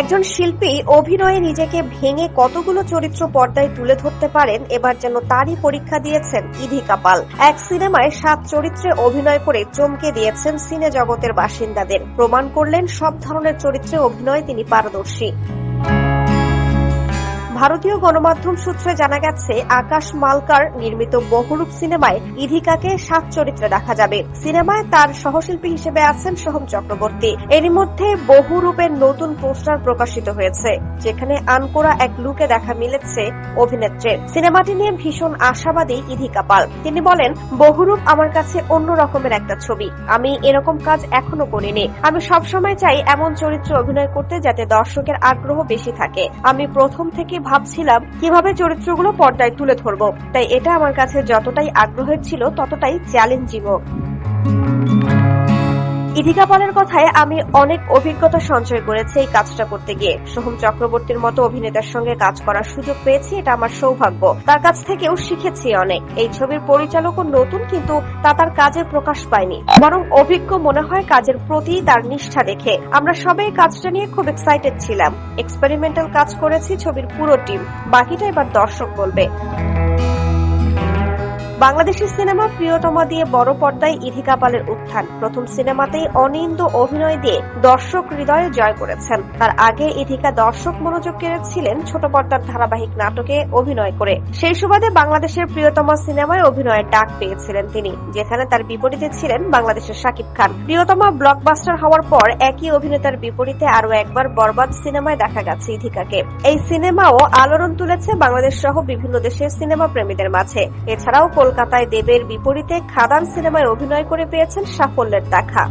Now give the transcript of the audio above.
একজন শিল্পী অভিনয়ে নিজেকে ভেঙে কতগুলো চরিত্র পর্দায় তুলে ধরতে পারেন, এবার যেন তারই পরীক্ষা দিয়েছেন ইধি কাপাল। এক সিনেমায় সাত চরিত্রে অভিনয় করে চমকে দিয়েছেন সিনে জগতের বাসিন্দাদের। প্রমাণ করলেন সব ধরনের চরিত্রে অভিনয় তিনি পারদর্শী। ভারতীয় গণমাধ্যম সূত্রে জানা গেছে, আকাশ মালকার নির্মিত বহুরূপ সিনেমায় ইধিকাকে সাত চরিত্রে দেখা যাবে। সিনেমায় তার সহশিল্পী হিসেবে আছেন সোহম চক্রবর্তী। এরই মধ্যে বহুরূপের নতুন পোস্টার প্রকাশিত হয়েছে, যেখানে আনকোরা এক লুকে দেখা মিলেছে অভিনেত্রীর সিনেমাটি নিয়ে ভীষণ আশাবাদী ইধিকা পাল। তিনি বলেন, বহুরূপ আমার কাছে অন্য রকমের একটা ছবি। আমি এরকম কাজ এখনও করিনি। আমি সবসময় চাই এমন চরিত্রে অভিনয় করতে যাতে দর্শকের আগ্রহ বেশি থাকে। আমি প্রথম থেকে ভাবছিলাম কীভাবে চরিত্রগুলো পর্দায় তুলে ধরবো, তাই এটা আমার কাছে যতটাই আগ্রহের ছিল ততটাই চ্যালেঞ্জিংও। ইধিকা পালের কথায় আমি অনেক অভিজ্ঞতা সঞ্চয় করেছি এই কাজটা করতে গিয়ে। সোহম চক্রবর্তীর মতো অভিনেতার সঙ্গে কাজ করার সুযোগ পেয়েছি, এটা আমার সৌভাগ্য। তার কাছ থেকেও শিখেছি অনেক। এই ছবির পরিচালকও নতুন, কিন্তু তা তার কাজের প্রকাশ পায়নি। বরং অভিজ্ঞ মনে হয় কাজের প্রতি তার নিষ্ঠা দেখে। আমরা সবাই কাজটা নিয়ে খুব এক্সাইটেড ছিলাম। এক্সপেরিমেন্টাল কাজ করেছি ছবির পুরো টিম বাকিটা এবার দর্শক বলবে। বাংলাদেশি সিনেমা প্রিয়তমা দিয়ে বড় পর্দায় ইধিকা পালের উত্থান। প্রথম সিনেমাতেই অনিন্দ অভিনয় দিয়ে দর্শক হৃদয়ে জয় করেছেন। তার আগে ইধিকা দর্শক মনোযোগ কেড়েছিলেন ছোট পর্দার ধারাবাহিক নাটকে অভিনয় করে। সেই সুবাদে বাংলাদেশের প্রিয়তমা সিনেমায় অভিনয়ের ডাক পেয়েছিলেন তিনি, যেখানে তার বিপরীতে ছিলেন বাংলাদেশের শাকিব খান। প্রিয়তমা ব্লকবাস্টার হওয়ার পর একই অভিনেতার বিপরীতে আরও একবার বরবাদ সিনেমায় দেখা গেছে ইধিকাকে। এই সিনেমাও আলোড়ন তুলেছে বাংলাদেশ সহ বিভিন্ন দেশের সিনেমা প্রেমীদের মাঝে। এছাড়াও কলকাতায় দেবের বিপরীতে খাদান সিনেমায় অভিনয় করে পেয়েছেন সাফল্যের দেখা।